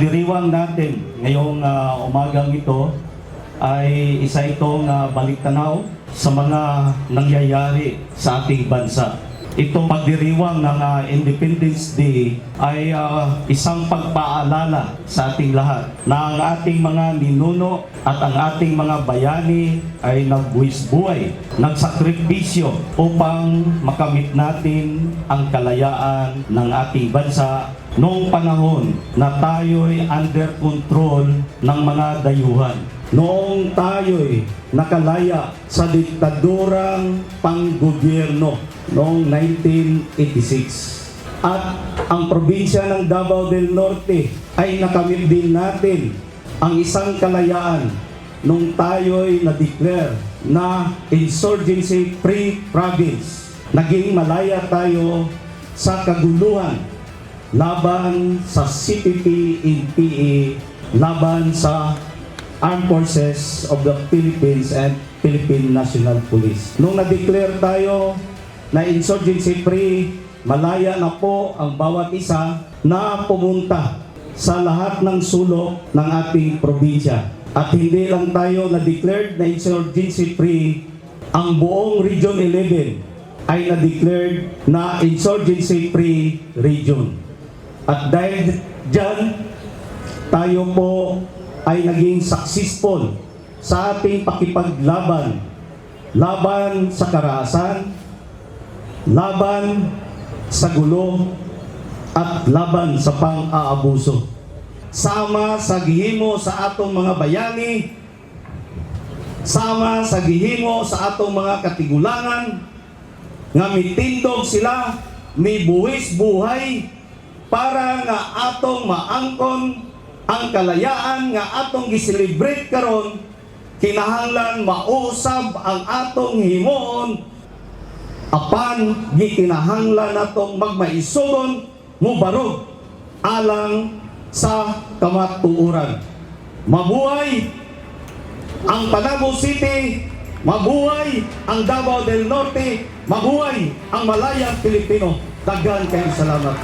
pagdiriwang natin ngayong ah, umagang ito ay isa itong uh, baliktanaw sa mga nangyayari sa ating bansa. Itong pagdiriwang ng ah, Independence Day ay ah, isang pagpaalala sa ating lahat na ang ating mga ninuno at ang ating mga bayani ay nagbuwis buhay, nagsakripisyo upang makamit natin ang kalayaan ng ating bansa noong panahon na tayo'y under control ng mga dayuhan. Noong tayo'y nakalaya sa diktadurang panggobyerno noong 1986. At ang probinsya ng Davao del Norte ay nakamit din natin ang isang kalayaan nung tayo'y na-declare na insurgency-free province. Naging malaya tayo sa kaguluhan laban sa CPP, NPA, laban sa Armed Forces of the Philippines and Philippine National Police. Nung na-declare tayo na insurgency free, malaya na po ang bawat isa na pumunta sa lahat ng sulok ng ating probinsya. At hindi lang tayo na-declared na insurgency free, ang buong Region 11 ay na-declared na insurgency free region. At dahil dyan, tayo po ay naging successful sa ating pakipaglaban. Laban sa karahasan, laban sa gulo, at laban sa pang-aabuso. Sama sa gihimo sa atong mga bayani, sama sa gihimo sa atong mga katigulangan, nga mitindog sila, ni buwis buhay, para nga atong maangkon ang kalayaan nga atong giselebrate karon kinahanglan mausab ang atong himoon apan gikinahanglan natong magmaisugon mubarog alang sa kamatuoran mabuhay ang Panabo City mabuhay ang Davao del Norte mabuhay ang Malayang Pilipino. Daghan kayong salamat